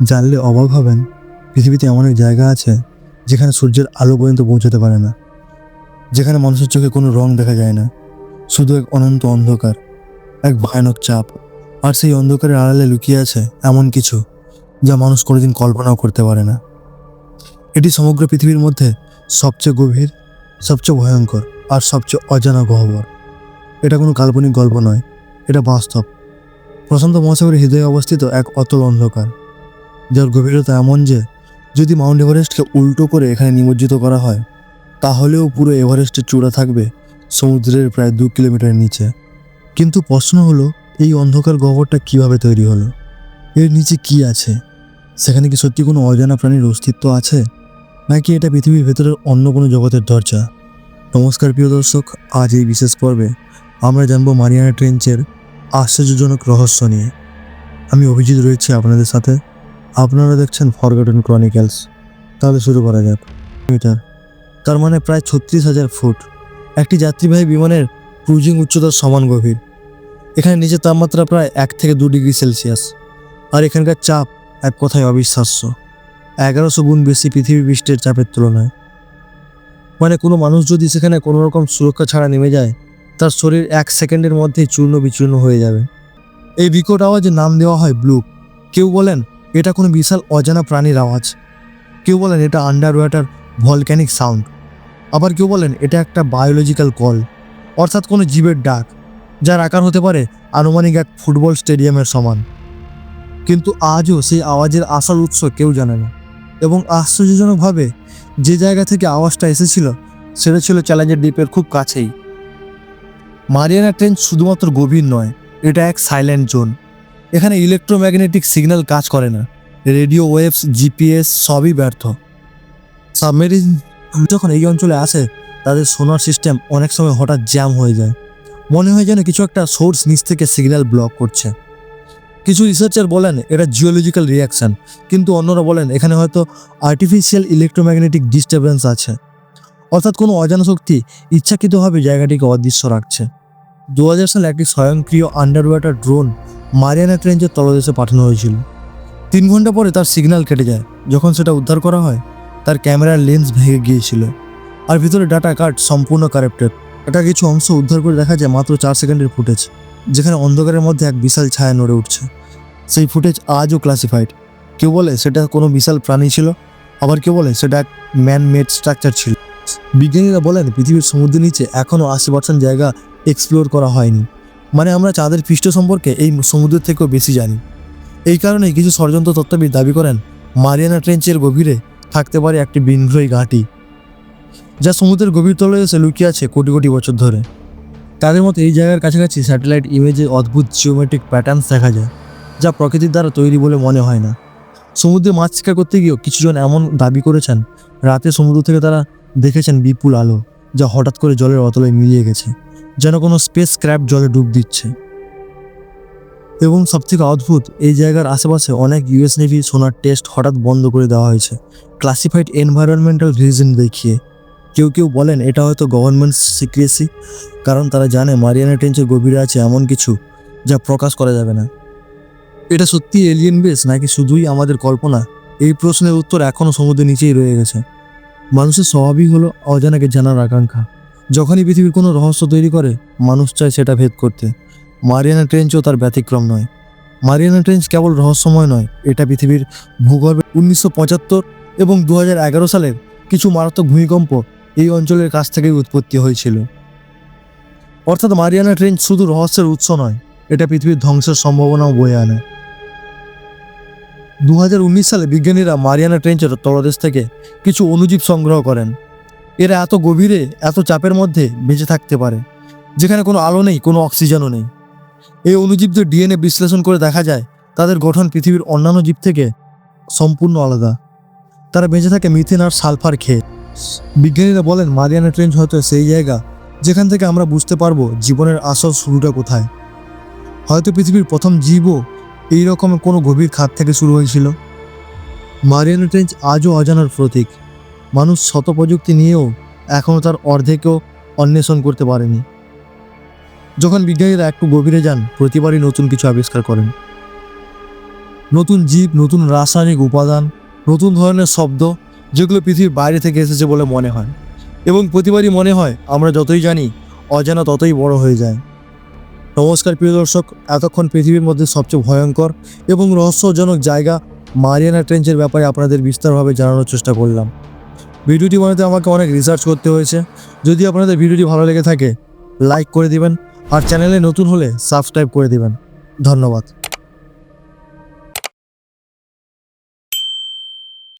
জানলে অবাক হবেন, পৃথিবীতে এমন এক জায়গা আছে যেখানে সূর্যের আলো পর্যন্ত পৌঁছাতে পারে না, যেখানে মানুষের চোখে কোনো রং দেখা যায় না, শুধু এক অনন্ত অন্ধকার, এক ভয়ানক চাপ। আর সেই অন্ধকারের আড়ালে লুকিয়ে আছে এমন কিছু যা মানুষ কোনোদিন কল্পনাও করতে পারে না। এটি সমগ্র পৃথিবীর মধ্যে সবচেয়ে গভীর, সবচেয়ে ভয়ঙ্কর আর সবচেয়ে অজানা গহ্বর। এটা কোনো কাল্পনিক গল্প নয়, এটা বাস্তব। প্রশান্ত মহাসাগরের হৃদয়ে অবস্থিত এক অতল অন্ধকার। যার গভীরতা এমন যে, যদি মাউন্ট এভারেস্টকে উল্টো করে এখানে নিমজ্জিত করা হয়, তাহলেও পুরো এভারেস্টের চূড়া থাকবে সমুদ্রের প্রায় দু কিলোমিটার নিচে। কিন্তু প্রশ্ন হলো, এই অন্ধকার গহ্বরটা কীভাবে তৈরি হলো? এর নিচে কি আছে? সেখানে কি সত্যি কোনো অজানা প্রাণীর অস্তিত্ব আছে? নাকি এটা পৃথিবীর ভেতরের অন্য কোনো জগতের দরজা? নমস্কার, প্রিয় দর্শক, আজ এই বিশেষ পর্বে আমরা জানব মারিয়ানা ট্রেঞ্চের আশ্চর্যজনক রহস্য নিয়ে। আমি অভিজিৎ রয়েছি আপনাদের সাথে। আপনারা দেখছেন ফরগটন ক্রনিক্যালস তাহলে শুরু করা যাক। মিটার তার মানে প্রায় ছত্রিশ হাজার ফুট। একটি যাত্রীবাহী বিমানের ক্রুজিং উচ্চতার সমান গভীর। এখানে নিচের তাপমাত্রা প্রায় এক থেকে দু ডিগ্রি সেলসিয়াস। আর এখানকার চাপ এক কথায় অবিশ্বাস্য। এগারোশো গুণ বেশি পৃথিবী পৃষ্ঠের চাপের তুলনায়। মানে কোনো মানুষ যদি সেখানে কোনো রকম সুরক্ষা ছাড়া নেমে যায়, তার শরীর এক সেকেন্ডের মধ্যেই চূর্ণ বিচূর্ণ হয়ে যাবে। এই বিকট আওয়াজের নাম দেওয়া হয় ব্লু। কেউ বলেন এটা কোনো বিশাল অজানা প্রাণীর আওয়াজ। কেউ বলেন এটা আন্ডার ওয়াটার ভলক্যানিক সাউন্ড আবার কেউ বলেন এটা একটা বায়োলজিক্যাল কল অর্থাৎ কোনো জীবের ডাক, যার আকার হতে পারে আনুমানিক এক ফুটবল স্টেডিয়ামের সমান। কিন্তু আজও সেই আওয়াজের আসল উৎস কেউ জানে না, এবং আশ্চর্যজনকভাবে যে জায়গা থেকে আওয়াজটা এসেছিল, সেটা ছিল চ্যালেঞ্জার দ্বীপের খুব কাছেই। মারিয়ানা ট্রেন শুধুমাত্র গভীর নয়, এটা এক সাইলেন্ট জোন এখানে ইলেকট্রোম্যাগনেটিক সিগন্যাল কাজ করে না। রেডিও ওয়েভস জিপিএস সবই ব্যর্থ। সাবমেরিন যখন এই অঞ্চলে আসে, তাদের সোনার সিস্টেম অনেক সময় হঠাৎ জ্যাম হয়ে যায়। মনে হয় যেন কিছু একটা সোর্স নিচ থেকে সিগন্যাল ব্লক করছে। কিছু রিসার্চার বলেন এটা জিওলজিক্যাল রিয়াকশান কিন্তু অন্যরা বলেন এখানে হয়তো আর্টিফিশিয়াল ইলেকট্রোম্যাগনেটিক ডিস্টারবেন্স আছে। অর্থাৎ কোনো অজানা শক্তি ইচ্ছাকৃতভাবে জায়গাটিকে অদৃশ্য রাখছে। দু হাজার সালে একটি স্বয়ংক্রিয় আন্ডার ওয়াটার ড্রোন মারিয়ানা ট্রেঞ্চের তলদেশে পাঠানো হয়েছিল। তিন ঘণ্টা পরে তার সিগন্যাল কেটে যায়। যখন সেটা উদ্ধার করা হয়, তার ক্যামেরার লেন্স ভেঙে গিয়েছিল। আর ভিতরে ডাটা কার্ড সম্পূর্ণ কারেপ্টেড এটা কিছু অংশ উদ্ধার করে দেখা যায় মাত্র চার সেকেন্ডের ফুটেজ যেখানে অন্ধকারের মধ্যে এক বিশাল ছায়া নড়ে উঠছে। সেই ফুটেজ আজও ক্লাসিফাইড কেউ বলে সেটা কোনো বিশাল প্রাণী ছিল, আবার কেউ বলে সেটা এক ম্যান মেড স্ট্রাকচার ছিল। বিজ্ঞানীরা বলেন, পৃথিবীর সমুদ্রের নিচে এখনও আশি পার্সেন্ট জায়গা এক্সপ্লোর করা হয়নি। মানে আমরা চাঁদের পৃষ্ঠ সম্পর্কে এই সমুদ্রের থেকেও বেশি জানি। এই কারণেই কিছু ষড়যন্ত্র তত্ত্ববিদ দাবি করেন, মারিয়ানা ট্রেঞ্চের গভীরে থাকতে পারে একটি বিনগ্রহী ঘাঁটি, যা সমুদ্রের গভীর তলে এসে লুকিয়ে আছে কোটি কোটি বছর ধরে। তাদের মতো এই জায়গার কাছাকাছি স্যাটেলাইট ইমেজে অদ্ভুত জিওমেট্রিক প্যাটার্নস দেখা যায়, যা প্রকৃতির দ্বারা তৈরি বলে মনে হয় না। সমুদ্রে মাছ শিকার করতে গিয়েও কিছুজন এমন দাবি করেছেন, রাতে সমুদ্র থেকে তারা দেখেছেন বিপুল আলো, যা হঠাৎ করে জলের অতলে মিলিয়ে গেছে। যেন কোনো স্পেস ক্র্যাপ জলে ডুব দিচ্ছে। এবং সবথেকে অদ্ভুত, এই জায়গার আশেপাশে অনেক ইউএস নেভি সোনার টেস্ট হঠাৎ বন্ধ করে দেওয়া হয়েছে। ক্লাসিফাইড এনভায়রনমেন্টাল রিজন দেখিয়ে। কেউ কেউ বলেন, এটা হয়তো গভর্নমেন্ট সিক্রেসি কারণ তারা জানে মারিয়ানা ট্রেঞ্চের গভীরে আছে এমন কিছু যা প্রকাশ করা যাবে না। এটা সত্যি এলিয়েন বেস নাকি শুধুই আমাদের কল্পনা? এই প্রশ্নের উত্তর এখনও সমুদ্রের নিচেই রয়ে গেছে। মানুষের স্বভাবই হলো অজানাকে জানার আকাঙ্ক্ষা। যখনই পৃথিবীর কোনো রহস্য তৈরি করে, মানুষ চায় সেটা ভেদ করতে। মারিয়ানা ট্রেঞ্চও তার ব্যতিক্রম নয়। মারিয়ানা ট্রেঞ্চ কেবল রহস্যময় নয়, এটা পৃথিবীর ভূগর্ভে উনিশশো পঁচাত্তর এবং দু হাজার এগারো সালের কিছু মারাত্মক ভূমিকম্প এই অঞ্চলের কাছ থেকেই উৎপত্তি হয়েছিল। অর্থাৎ মারিয়ানা ট্রেঞ্চ শুধু রহস্যের উৎস নয়, এটা পৃথিবীর ধ্বংসের সম্ভাবনাও বয়ে আনে। দু হাজার উনিশ সালে বিজ্ঞানীরা মারিয়ানা ট্রেঞ্চের তলদেশ থেকে কিছু অণুজীব সংগ্রহ করেন। এরা এত গভীরে, এত চাপের মধ্যে বেঁচে থাকতে পারে, যেখানে কোনো আলো নেই, কোনো অক্সিজেনও নেই। এই অণুজীবদের ডিএনএ বিশ্লেষণ করে দেখা যায়, তাদের গঠন পৃথিবীর অন্যান্য জীব থেকে সম্পূর্ণ আলাদা। তারা বেঁচে থাকে মিথেন আর সালফার খেয়ে বিজ্ঞানীরা বলেন, মারিয়ানা ট্রেঞ্চ হয়তো সেই জায়গা, যেখান থেকে আমরা বুঝতে পারব জীবনের আসল শুরুটা কোথায়। হয়তো পৃথিবীর প্রথম জীবও এই রকম কোনো গভীর খাত থেকে শুরু হয়েছিল। মারিয়ানা ট্রেঞ্চ আজও অজানার প্রতীক। মানুষ শত প্রযুক্তি নিয়েও এখনও তার অর্ধেকও অন্বেষণ করতে পারেনি। যখন বিজ্ঞানীরা একটু গভীরে যান, প্রতিবারই নতুন কিছু আবিষ্কার করেন। নতুন জীব, নতুন রাসায়নিক উপাদান, নতুন ধরনের শব্দ, যেগুলো পৃথিবীর বাইরে থেকে এসেছে বলে মনে হয়। এবং প্রতিবারই মনে হয়, আমরা যতই জানি, অজানা ততই বড় হয়ে যায়। নমস্কার প্রিয় দর্শক, এতক্ষণ পৃথিবীর মধ্যে সবচেয়ে ভয়ঙ্কর এবং রহস্যজনক জায়গা মারিয়ানা ট্রেঞ্চের ব্যাপারে আপনাদের বিস্তারভাবে জানানোর চেষ্টা করলাম। ভিডিওটি বানাতে আমাকে অনেক রিসার্চ করতে হয়েছে। যদি আপনাদের ভিডিওটি ভালো লেগে থাকে লাইক করে দিবেন, আর চ্যানেলে নতুন হলে সাবস্ক্রাইব করে দিবেন। ধন্যবাদ।